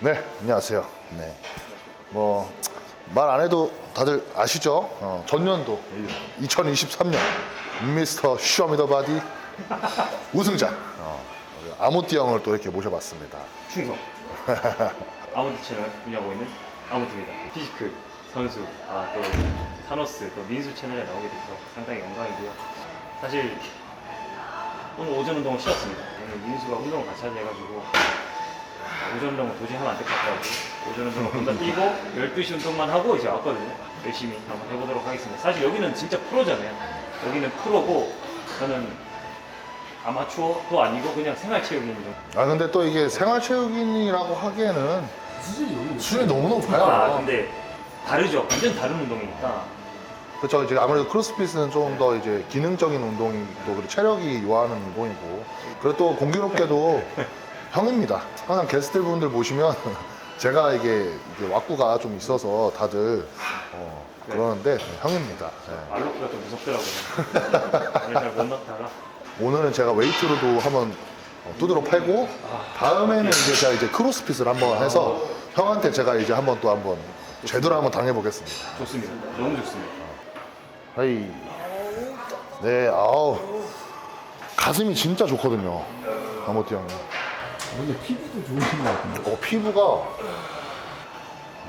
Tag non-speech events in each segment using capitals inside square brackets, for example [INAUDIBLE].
네, 안녕하세요. 네. 뭐, 말 안 해도 다들 아시죠? 어, 전년도 2023년 미스터 쇼미더 바디 우승자 어, 우리 아모띠 형을 또 이렇게 모셔봤습니다. 충성 [LAUGHS] 아무트 채널 운영하고 있는 아무트입니다 피지크 선수 아또 타노스 또 민수 채널에 나오게 돼서 상당히 영광이고요 사실 오늘 오전 운동을 쉬었습니다 오늘 민수가 운동을 같이 하자 해가지고 오전 운동은 도저히 하면 안 될 것 같더라고요 오전 운동을 혼자 뛰고 12시 운동만 하고 이제 왔거든요 열심히 한번 해보도록 하겠습니다 사실 여기는 진짜 프로잖아요 여기는 프로고 저는 아마추어도 아니고 그냥 생활체육인 정아 근데 또 이게 생활체육인이라고 하기에는 수준이 너무 높아요. 아 근데 다르죠. 완전 다른 운동이니까. 그렇죠. 이제 아무래도 크로스핏은 좀 더 이제 기능적인 운동이고 그리고 체력이 요하는 운동이고 그리고 또 공교롭게도 [LAUGHS] 형입니다. 항상 게스트 분들 모시면 [LAUGHS] 제가 이게, 이게 왁구가 좀 있어서 다들 어, 그러는데 형입니다. 네. 알로크가 좀 무섭더라고요. 오늘 잘못 넣다가. 오늘은 제가 웨이트로도 한번 어, 두드러 패고 다음에는 이제 제가 이제 크로스핏을 한번 해서 형한테 제가 이제 한번 또 한번 제대로 한번 당해보겠습니다. 좋습니다. 너무 좋습니다. 하이. 네, 아우. 가슴이 진짜 좋거든요. 아모티 형이. 근데 피부도 좋으신 것 같은데. 어, 피부가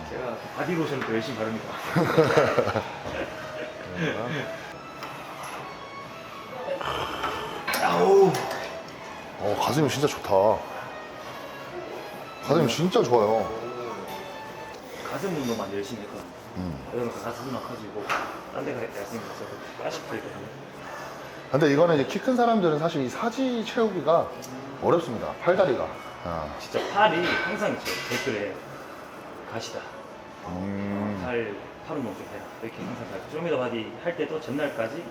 제가 바디로션도 열심히 바릅니다. [LAUGHS] 아우. 어, 가슴이 진짜 좋다. 가슴이 진짜 좋아요. 가슴 운동만 열심히 했거든요. 그러면서 가슴 막 커지고 딴 데가 야생이 있어서 까시 풀리거든요. 근데 이거는 이제 키 큰 사람들은 사실 이 사지 채우기가 어렵습니다. 팔다리가. 아. 진짜 팔이 항상 있죠. 댓글에 가시다. 음. 팔, 팔 운동 좀 해라. 이렇게 항상 가요. 쇼미더 바디 할 때도 전날까지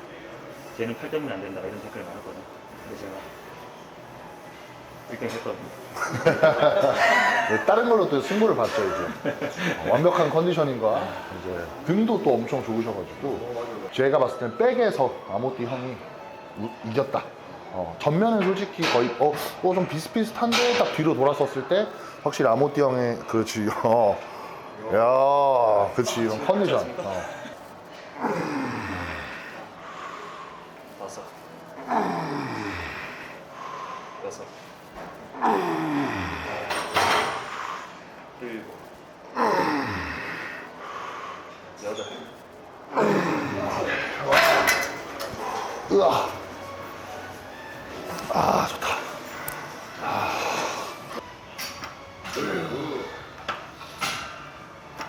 쟤는 팔 때문에 안 된다. 이런 댓글 많았거든요. 근데 제가 1등 했거든요. 네, [LAUGHS] 다른 걸로 또 승부를 봤죠, 이제. 어, 완벽한 컨디셔닝과 이제 등도 또 엄청 좋으셔가지고. 제가 봤을 땐 백에서 아모띠 형이 우- 이겼다. 어, 전면은 솔직히 거의, 어, 어, 좀 비슷비슷한데 딱 뒤로 돌았었을 때 확실히 아모띠 형의, 그렇지, 어. [LAUGHS] 야, 그렇지, 형 컨디션. 어. 다섯. 여섯. 일곱. 여덟. 으아. 아, 좋다.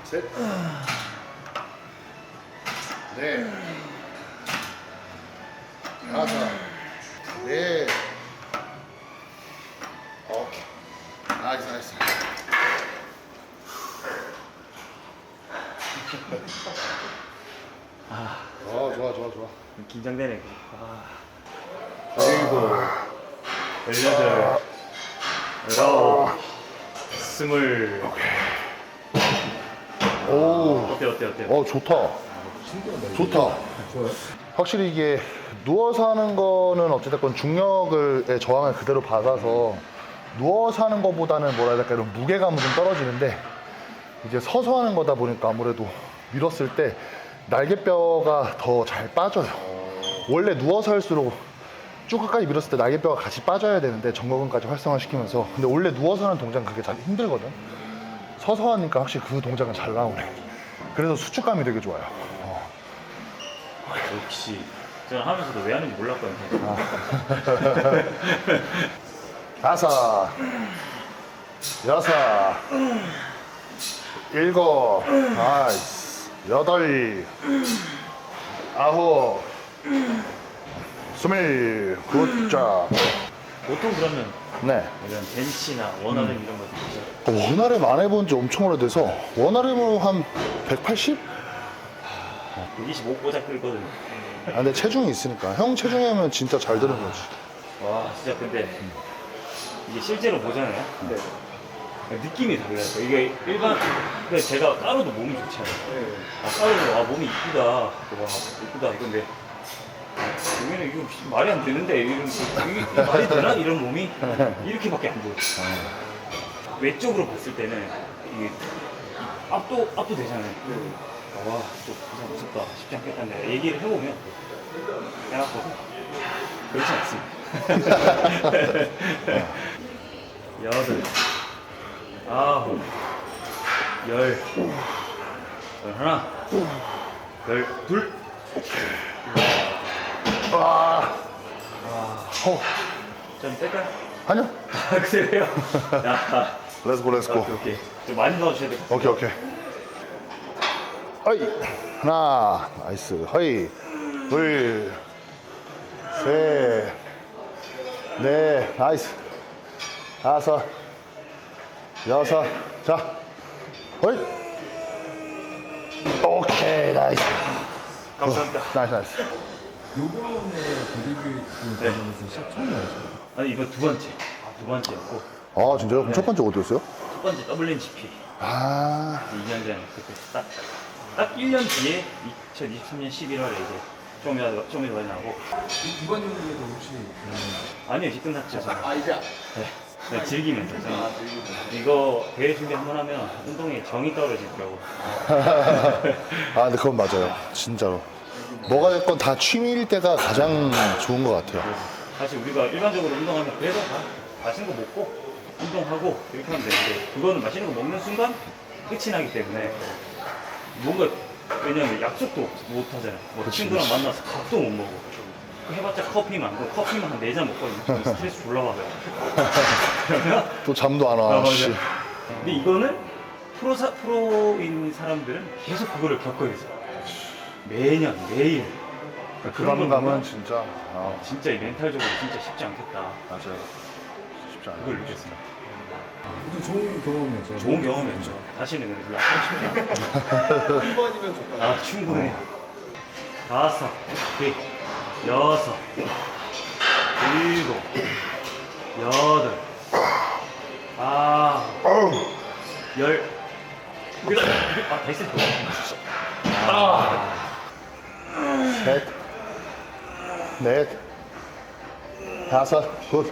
셋. 넷. 다섯. 넷. 오케이. 나이스, 나이스. 어, 좋아, 좋아, 좋아. 긴장되네. 아. 일곱. 열여덟. 열아홉. 스물. 오. 어때 어때 어때? 어 좋다. 좋다. 확실히 이게 누워서 하는 거는 어찌됐건 중력을 저항을 그대로 받아서 누워서 하는 것보다는 뭐라 해야 될까 이런 무게감은 좀 떨어지는데 이제 서서 하는 거다 보니까 아무래도 밀었을 때 날개뼈가 더 잘 빠져요. 원래 누워서 할수록 쭉 끝까지 밀었을 때 날개뼈가 같이 빠져야 되는데 정거근까지 활성화시키면서 근데 원래 누워서 하는 동작은 그게 잘 힘들거든. 서서 하니까 확실히 그 동작은 잘 나오네. 그래서 수축감이 되게 좋아요. 역시. 저는 하면서도 왜 하는지 몰랐거든요. [LAUGHS] 다섯, 여섯, 일곱, 아이스, 여덟, 아홉, 스물, 굿자. 보통 그러면 네. 이런 벤치나 원하는 이런 거 있죠. 원활을 안 해본 지 엄청 오래돼서 원활을 한 180? 25 꽂아 끌거든요. 아, 근데 체중이 있으니까 형 체중이 하면 진짜 잘 되는 거지. 와 진짜 근데 이게 실제로 보잖아요. 근데 느낌이 달라요. 이게 일반 근데 제가 따로도 몸이 좋지 않아요. 아 따로도 아 몸이 이쁘다. 와 이쁘다 이건데 여기는 이거 말이 안 되는데 이런 말이 되나 이런 몸이 이렇게밖에 안 보여. 외적으로 봤을 때는 이게 압도 압도 되잖아요. 와, 또 부산 무섭다, 쉽지 않겠다는데 얘기를 해보면 해놨거든. 그렇지 않습니다. [LAUGHS] 여덟, 아홉, 열, 열 하나, 열 둘. 아, 어, 좀 뺄까요? 아니요. 아, 그래요? 야, 렛츠고 렛츠고. 오케이, 오케이. 좀 많이 넣어주셔야 될 것 같아요. 오케이 오케이. 허이 하나 나이스 허이 둘 셋, 넷, 나이스. 다섯, 여섯, 자, 허이. 오케이, 나이스. 감사합니다. 나이스, 나이스. 요번에 네. 관련해서 시합 처음이었어요. 아니, 이거 두 번째. 아, 두 번째였고. 아, 진짜요? 그럼 첫 번째 어디였어요? 첫 번째 WNGP. 아, 2년 전에 그때 딱, 딱 1년 뒤에 2023년 11월에 이제 좀이라도, 좀이라도 나고. 이번 연도에도 혹시 그런 아니요, 히든 샀죠. 저는. 아 이제 네. 네, 즐기면서. 저는 이거 대회 준비 한 번 하면 운동에 정이 떨어지더라고. [LAUGHS] 아, 근데 그건 맞아요. 진짜로. 뭐가 됐건 다 취미일 때가 가장 좋은 것 같아요. 사실 우리가 일반적으로 운동하면 그래도 다 맛있는 거 먹고 운동하고 이렇게 하면 되는데 그거는 맛있는 거 먹는 순간 끝이 나기 때문에 뭔가 왜냐면 약속도 못 하잖아요. 뭐 친구랑 만나서 밥도 못 먹고 그 해봤자 커피만 그 커피만 한 네잔 있으면 스트레스 올라가요. 그러면 또 잠도 안 아, 와. 맞아. 씨. 근데 이거는 프로 사, 프로인 사람들은 계속 그거를 겪어야 돼요. 매년 매일 그 그런 건 진짜 아, 진짜 이 멘탈적으로 진짜 쉽지 않겠다. 맞아요. 쉽지 않아요. 그걸 느꼈습니다. 아무튼 좋은 경험이었어요. 좋은 경험이었죠. 다시는 별로 하고 싶지 않아요. 한 번이면 좋다. 아, 충분해요. 다섯, 넷, 여섯, 일곱, 여덟, 아홉, 열. 여기다, 아, 다 했어요. 아, 셋, 넷, 다섯, 굿,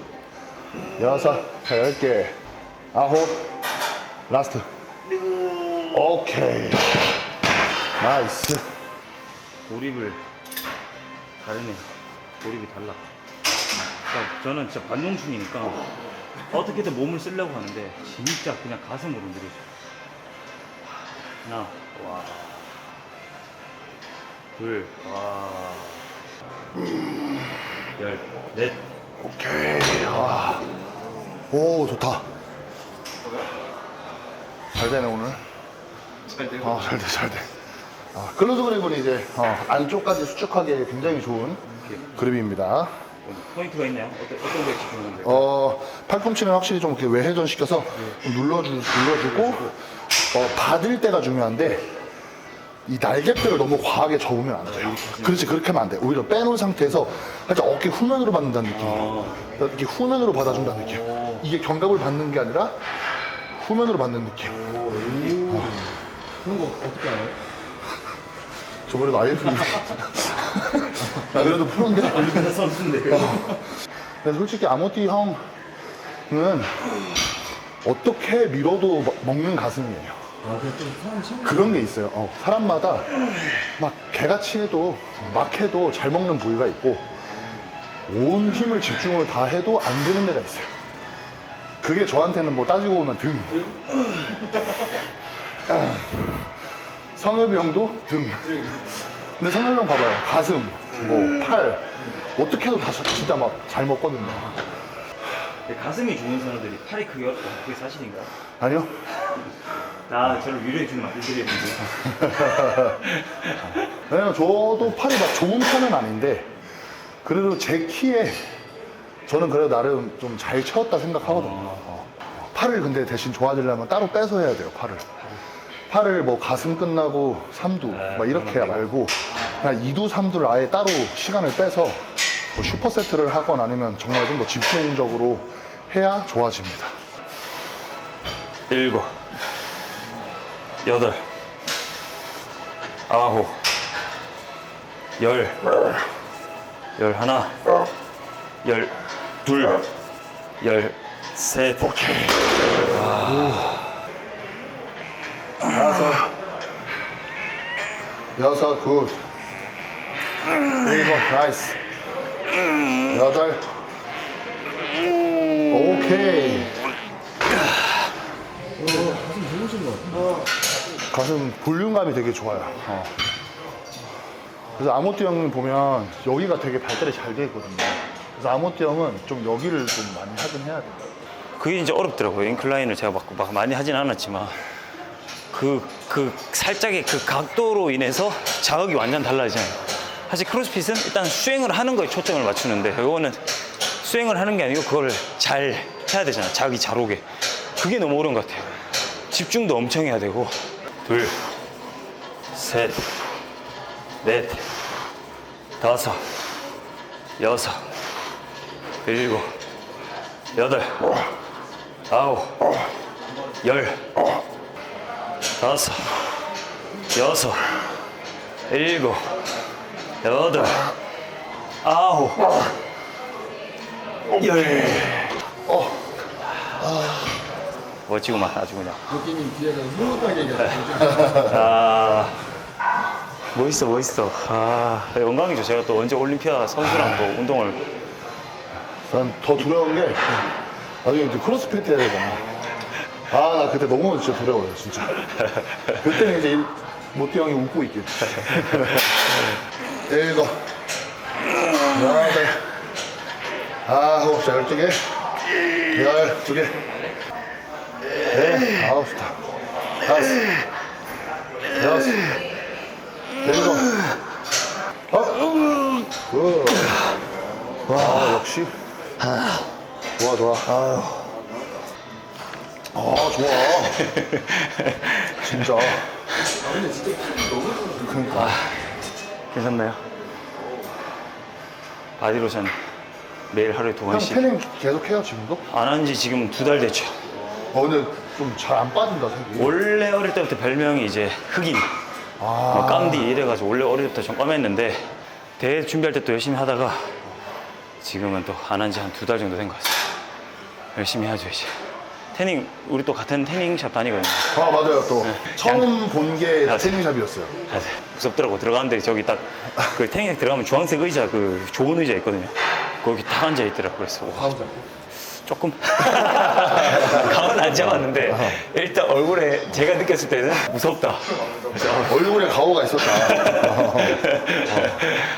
여섯, 자, 열 개, 아홉, 라스트. 오케이. 나이스. 몰입을 다르네. 몰입이 달라. 그러니까 저는 진짜 반동충이니까 어떻게든 몸을 쓰려고 하는데 진짜 그냥 가슴으로 누르죠. 하나, 와. 둘, 와. 열, 넷. 오케이. 와. 오, 좋다. 잘 되네, 오늘. 잘 되고. 아, 잘 돼, 잘 돼. 아, 클로즈 그립은 이제 어, 안쪽까지 수축하기에 굉장히 좋은 그립입니다. 포인트가 있나요? 어떤, 어떤 거에 집중하면 될까요? 어, 팔꿈치는 확실히 좀 이렇게 외회전 시켜서 좀 눌러주, 눌러주고, 어, 받을 때가 중요한데, 이 날개뼈를 너무 과하게 접으면 안 돼요. 그렇지, 그렇게 하면 안 돼. 오히려 빼놓은 상태에서 살짝 어깨 후면으로 받는다는 느낌. 어, 이렇게 후면으로 받아준다는 느낌. 이게 견갑을 받는 게 아니라 후면으로 받는 느낌. 그런 거 어떻게 알아요? [LAUGHS] 저번에도 IF. 나 [LAUGHS] 그래도 프로인데. 우리나라 선수인데. 근데 솔직히 아모티 형은 어떻게 밀어도 먹- 먹는 가슴이에요. 아 그런 게 있어요. 어, 사람마다 막 개같이 해도 막 해도 잘 먹는 부위가 있고 온 힘을 집중을 다 해도 안 되는 데가 있어요. 그게 저한테는 뭐 따지고 보면 등. 아, 성엽이 형도 등. 근데 성엽이 형 봐봐요. 가슴, 뭐 팔. 어떻게 해도 다 진짜 막 잘 먹거든요. 가슴이 좋은 사람들이 팔이 크기 어렵다. 그게 사실인가요? 아니요? 나 저를 위로해주는 말들이 있는데. 왜냐면 저도 팔이 막 좋은 편은 아닌데 그래도 제 키에 저는 그래도 나름 좀 잘 채웠다 생각하거든요. 어. 팔을 근데 대신 좋아지려면 따로 빼서 해야 돼요, 팔을. 팔을 뭐 가슴 끝나고 삼두 막 이렇게 말고 그냥 이두 삼두를 아예 따로 시간을 빼서 뭐 슈퍼 세트를 하건 아니면 정말 좀 더 집중적으로 해야 좋아집니다. 일곱, 여덟, 아홉, 열, 열 하나, 열 둘, 열 셋, 아. 다섯, 여섯, 굿. 일곱, 나이스. 여덟. 오케이. 어, 가슴 무거워진 것 같아. 가슴 볼륨감이 되게 좋아요. 어. 그래서 아모띠 형님 보면 여기가 되게 발달이 잘 돼 있거든요. 그래서 아모띠 형은 좀 여기를 좀 많이 하긴 해야 돼요. 그게 이제 어렵더라고요. 인클라인을 제가 막, 막 많이 하진 않았지만 그, 그 살짝의 그 각도로 인해서 자극이 완전 달라지잖아요. 사실 크로스핏은 일단 수행을 하는 거에 초점을 맞추는데 이거는 수행을 하는 게 아니고 그걸 잘 해야 되잖아요. 자극이 잘 오게. 그게 너무 어려운 것 같아요. 집중도 엄청 해야 되고 둘, 셋, 넷, 다섯, 여섯, 일곱, 여덟, 아홉, 열, 다섯, 여섯, 일곱, 여덟, 아홉, 열. 멋지구만 아주 그냥. 느낌이 뒤에서 흐뭇하게 얘기하죠. [LAUGHS] 아 멋있어 멋있어. 아 영광이죠. 제가 또 언제 올림피아 선수랑 또 운동을 난 더 두려운 게 나중에 이제 크로스핏 해야 되잖아. 아, 나 그때 너무 진짜 두려워요, 진짜. 그때는 이제 일- 모띠 형이 웃고 있겠지. 일곱, 여덟, 아홉, 자, 열두 개, 열두 개, 네, 아홉, 다 다섯, 여섯, 일곱, 어? 굿. 와, 역시. 좋아, 좋아. 아유. 아, 좋아. 진짜. 그러니까. 괜찮나요? 바디로션 매일 하루에 두 형 번씩 태닝 계속 해요, 지금도? 안 한 지 지금 두 달 됐죠. 어, 근데 좀 잘 안 빠진다, 색이. 원래 어릴 때부터 별명이 이제 흑인, 아. 뭐 깜디 이래가지고 원래 어릴 때부터 좀 껌했는데 대회 준비할 때 또 열심히 하다가 지금은 또 안 한 지 한 두 달 정도 된 것 같아요. 열심히 해야죠 이제. 태닝 우리 또 같은 태닝샵 다니거든요. 아, 맞아요, 또. 네. 처음 본게 아, 태닝샵이었어요. 아, 무섭더라고 들어가는데 저기 딱 그 태닝 들어가면 주황색 의자 그 좋은 의자 있거든요. 거기 딱 앉아 있더라고 그래서 와, 조금 [LAUGHS] 가만 안 잡았는데 일단 얼굴에 제가 느꼈을 때는 무섭다. 얼굴에 가오가 있었다. [LAUGHS]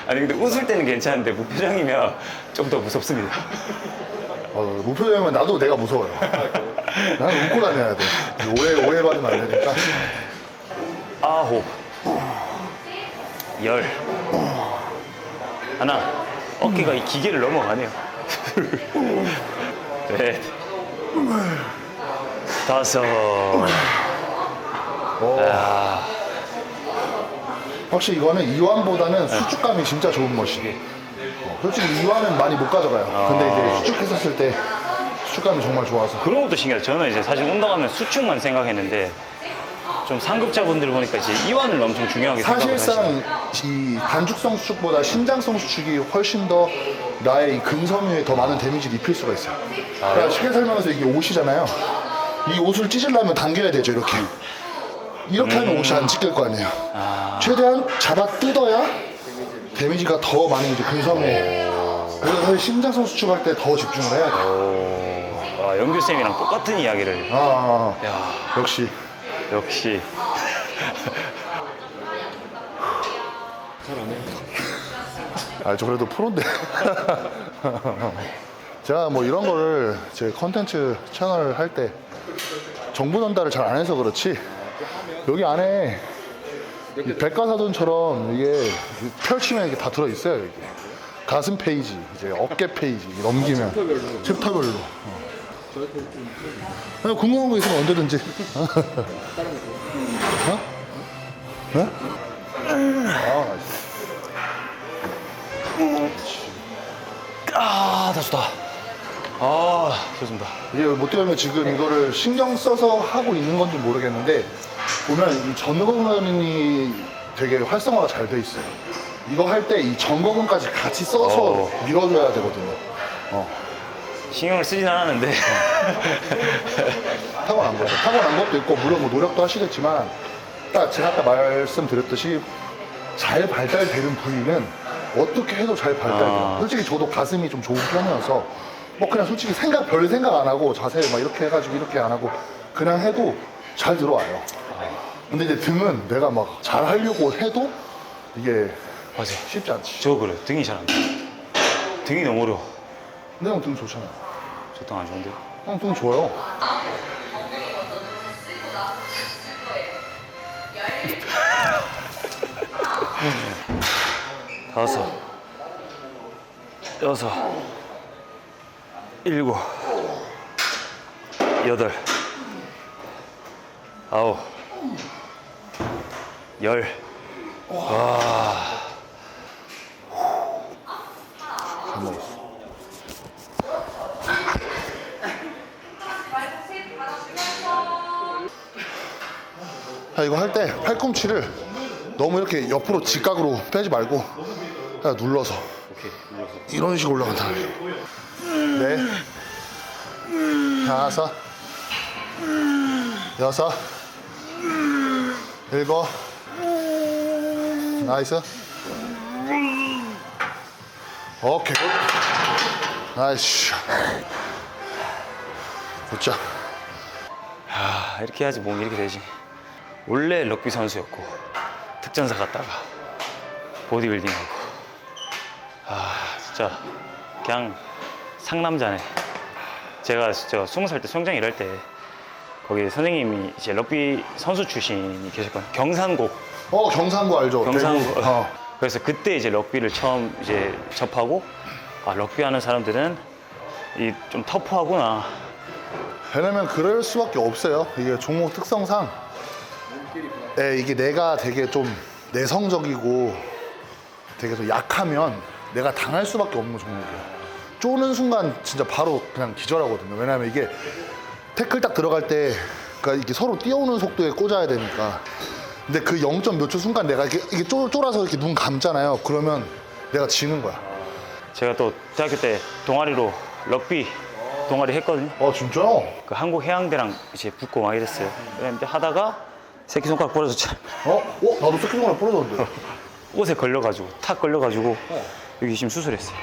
아니 근데 웃을 때는 괜찮은데 무표정이면 좀 더 무섭습니다. 어, 무표정이면 나도 내가 무서워요. 나는 웃고 다녀야 돼. 오해, 오해받으면 안 되니까. 아홉, 열, 하나, 어깨가 이 기계를 넘어가네요. 넷, 다섯, 아, 확실히 이거는 이완보다는 수축감이 진짜 좋은 멋이고 어, 솔직히 이완은 많이 못 가져가요. 근데 이제 수축했었을 때 수축감이 정말 좋아서. 그런 것도 신기하죠. 저는 이제 사실 운동하면 수축만 생각했는데 좀 상급자분들 보니까 이제 이완을 엄청 중요하게 생각을 하시더라고요. 사실상 이 단축성 수축보다 신장성 수축이 훨씬 더 나의 이 근섬유에 더 많은 데미지를 입힐 수가 있어요. 그러니까 쉽게 설명해서 이게 옷이잖아요. 이 옷을 찢으려면 당겨야 되죠 이렇게. 이렇게 하면 옷이 안 찢길 거 아니에요. 최대한 잡아 뜯어야 데미지가 더 많이 이제 근섬유에. 그래서 사실 신장성 수축할 때 더 집중을 해야 돼요. 아, 영규 쌤이랑 똑같은 이야기를. 아, 아, 아. 야, 역시. 역시 아, 저 그래도 프로인데. [LAUGHS] 제가 뭐 이런 거를 제 컨텐츠 채널 할때 정보 전달을 잘 안 해서 그렇지 여기 안에 이 백과사전처럼 이게 펼치면 이게 다 들어 있어요. 이게. 가슴 페이지, 이제 어깨 페이지 넘기면 챕터별로. 어. 그냥 궁금한 거 있으면 언제든지. [LAUGHS] 어? 네? 아, 나이스. 아, 다. 아, 좋습니다. 이게 못 들으면 지금 이거를 신경 써서 하고 있는 건지 모르겠는데 보면 이 전거근이 되게 활성화가 잘 돼 있어요. 이거 할 때 이 전거근까지 같이 써서 어. 밀어줘야 되거든요. 어. 신경을 쓰진 않았는데. [LAUGHS] 타고난 거죠. 타고난 것도 있고 물론 뭐 노력도 하시겠지만 딱 제가 아까 말씀드렸듯이 잘 발달되는 부위는 어떻게 해도 잘 발달돼요. 아. 솔직히 저도 가슴이 좀 좋은 편이어서 뭐 그냥 솔직히 생각 별 생각 안 하고 자세 막 이렇게 해가지고 이렇게 안 하고 그냥 해도 잘 들어와요. 근데 이제 등은 내가 막 잘 하려고 해도 이게 맞아. 쉽지 않지. 저 그래. 등이 잘 안 돼. 등이 너무 어려워. 근데 형 등 좋잖아. 저등 안 좋은데? 형 등 좋아요. 다섯, 여섯, 일곱, 여덟, 아홉, 열. 잘 먹었어. 아, 이거 할 때 팔꿈치를 너무 이렇게 옆으로 직각으로 빼지 말고 그냥 눌러서 이런 식으로 올라간다. 네. 다섯. 여섯. 일곱. 나이스. 오케이. 나이스. 굿자. 아, 이렇게 해야지 몸이 이렇게 되지. 원래 럭비 선수였고 특전사 갔다가 보디빌딩하고 아 진짜 그냥 상남자네. 제가 진짜 스무 살때 수영장 일할 때 거기 선생님이 이제 럭비 선수 출신이 계셨거든요. 경산고 어 경상도 알죠? 경상고. 대구. 어. [LAUGHS] 그래서 그때 이제 럭비를 처음 이제 접하고 아 럭비 하는 사람들은 이 좀 터프하구나. 왜냐면 그럴 수밖에 없어요. 이게 종목 특성상 예, 이게 내가 되게 좀 내성적이고 되게 좀 약하면 내가 당할 수밖에 없는 종목이에요. 쪼는 순간 진짜 바로 그냥 기절하거든요. 왜냐면 이게 태클 딱 들어갈 때 그러니까 이게 서로 뛰어오는 속도에 꽂아야 되니까. 근데 그 0. 몇 초 순간 내가 이게, 이게 쫄, 쫄아서 이렇게 눈 감잖아요. 그러면 내가 지는 거야. 제가 또 대학교 때 동아리로 럭비 동아리 했거든요. 어 진짜? 그 한국 해양대랑 이제 붙고 막 이랬어요. 그런데 하다가 새끼 손가락 부러졌죠. 어? 어? 나도 새끼손가락 부러졌는데. [LAUGHS] 옷에 걸려가지고 탁 걸려가지고 여기 지금 수술했어요.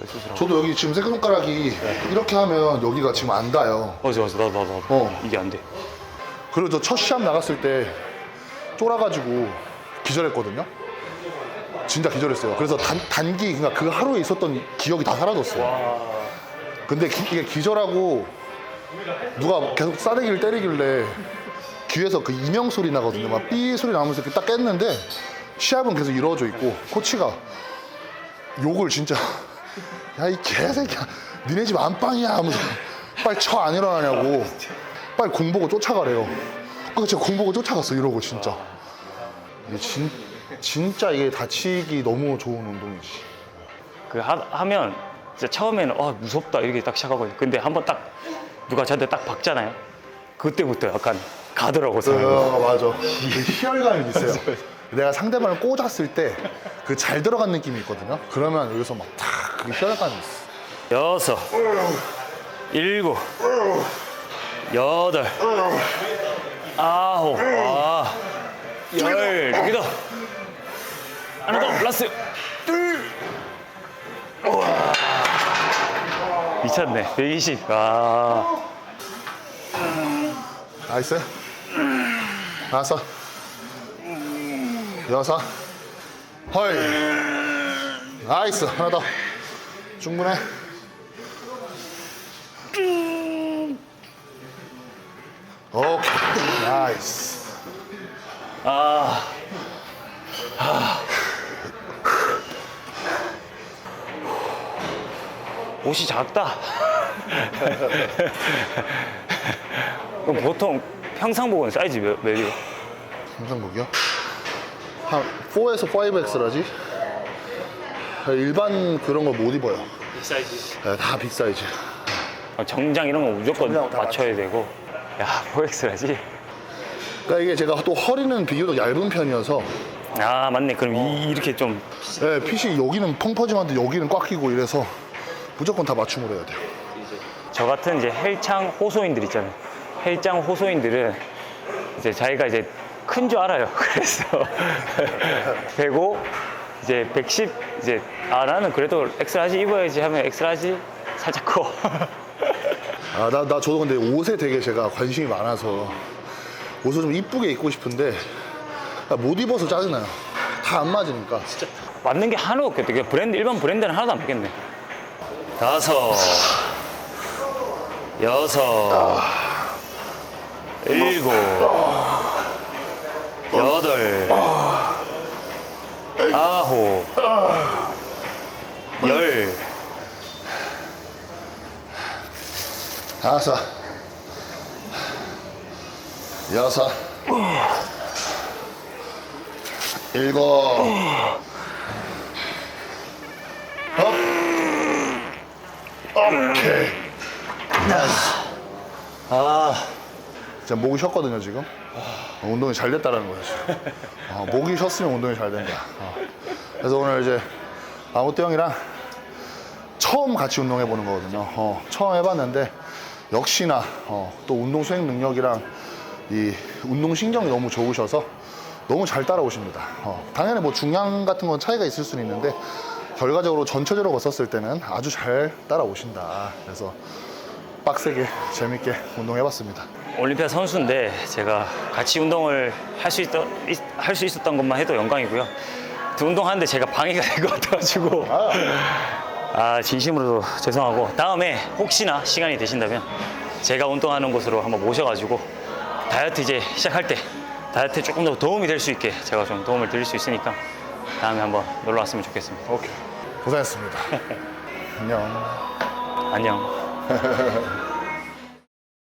여기 수술하고. 저도 여기 지금 새끼손가락이 이렇게 하면 여기가 지금 안 닿아요. 맞아 맞아 나도 나도 나도 어. 이게 안 돼. 그리고 저 첫 시합 나갔을 때 쫄아가지고 기절했거든요. 진짜 기절했어요. 그래서 단, 단기, 그러니까 그 하루에 있었던 기억이 다 사라졌어요. 근데 기, 이게 기절하고 누가 계속 싸대기를 때리길래 귀에서 그 이명 소리 나거든요. 막 삐 소리 나면서 이렇게 딱 깼는데 시합은 계속 이루어져 있고 코치가 욕을 진짜. 야 이 개새끼야. 니네 집 안방이야 하면서 빨리 쳐 안 일어나냐고. 빨리 공 보고 쫓아가래요. 그래서 제가 공 보고 쫓아갔어 이러고 진짜. 이게 진, 진짜 이게 다치기 너무 좋은 운동이지. 그 하, 하면 진짜 처음에는 아 무섭다 이렇게 딱 시작하거든요. 근데 한번 딱 누가 저한테 딱 박잖아요. 그때부터 약간 가더라고 사람이. 어, 맞아. 그 희열감이 있어요 [LAUGHS] 내가 상대방을 꽂았을 때 그 잘 들어간 느낌이 있거든요 그러면 여기서 막탁그 희열감이 있어 여섯, 일곱, 여덟, 아홉, 아, 열, 여기다. 하나 더, 라스. 둘. 우와. 미쳤네. 120. 아. 나이스 다섯 여섯 헐 나이스 하나 더 충분해 오케이 나이스 아. 옷이 작다. [LAUGHS] 그럼 보통 평상복은 사이즈 몇, 몇이요? 삼성국이요? 한 4에서 5X라지 일반 그런 거 못 입어요 사이즈. 네, 다 빅사이즈 아, 정장 이런 거 무조건 정장 다 맞춰야 되고. 야, 4X라지? 그러니까 이게 제가 또 허리는 비교적 얇은 편이어서 아, 맞네. 그럼 이, 이렇게 좀. 네, 핏이 여기는 펑퍼짐한데 여기는 꽉 끼고 이래서 무조건 다 맞춤으로 해야 돼요 저 같은 이제 헬창 호소인들 있잖아요. 헬창 호소인들은 이제 자기가 이제 큰 줄 알아요. [LAUGHS] 그래서 [LAUGHS] 105 이제 110 이제 아 나는 그래도 엑스라지 입어야지 하면 엑스라지 살짝 커. 아, 나, 나 저도 근데 옷에 되게 제가 관심이 많아서 옷을 좀 이쁘게 입고 싶은데 아, 못 입어서 짜증나요. 다 안 맞으니까. 진짜. 맞는 게 하나도 없겠다. 그 브랜드 일반 브랜드는 하나도 안 맞겠네. 다섯, 여섯, 일곱, 여덟, 아홉, 열. 다섯, 여섯, 일곱, 업, 오케이. 아, 제가 목이 쉬었거든요 지금. 어, 운동이 잘 됐다라는. 지금. 어, 목이 쉬었으면 운동이 잘 된다. 어. 그래서 오늘 이제 아무때 형이랑 처음 같이 운동해 보는 거거든요. 어, 처음 해봤는데 역시나 어, 또 운동 수행 능력이랑 이 운동 신경이 너무 좋으셔서 너무 잘 따라오십니다. 어, 당연히 뭐 중량 같은 건 차이가 있을 수는 있는데 결과적으로 전체적으로 봤었을 때는 아주 잘 따라오신다. 그래서 빡세게 재밌게 운동해봤습니다. 올림피아 선수인데 제가 같이 운동을 할 수 있던 할수 있었던 것만 해도 영광이고요. 또 운동하는데 제가 방해가 된것 같아가지고 아 진심으로 죄송하고 다음에 혹시나 시간이 되신다면 제가 운동하는 곳으로 한번 모셔가지고 다이어트 이제 시작할 때 다이어트에 조금 더 도움이 될 수 있게 제가 좀 도움을 드릴 수 있으니까 다음에 한번 놀러 왔으면 좋겠습니다. 오케이. 고생했습니다. [LAUGHS] 안녕. 안녕. [LAUGHS]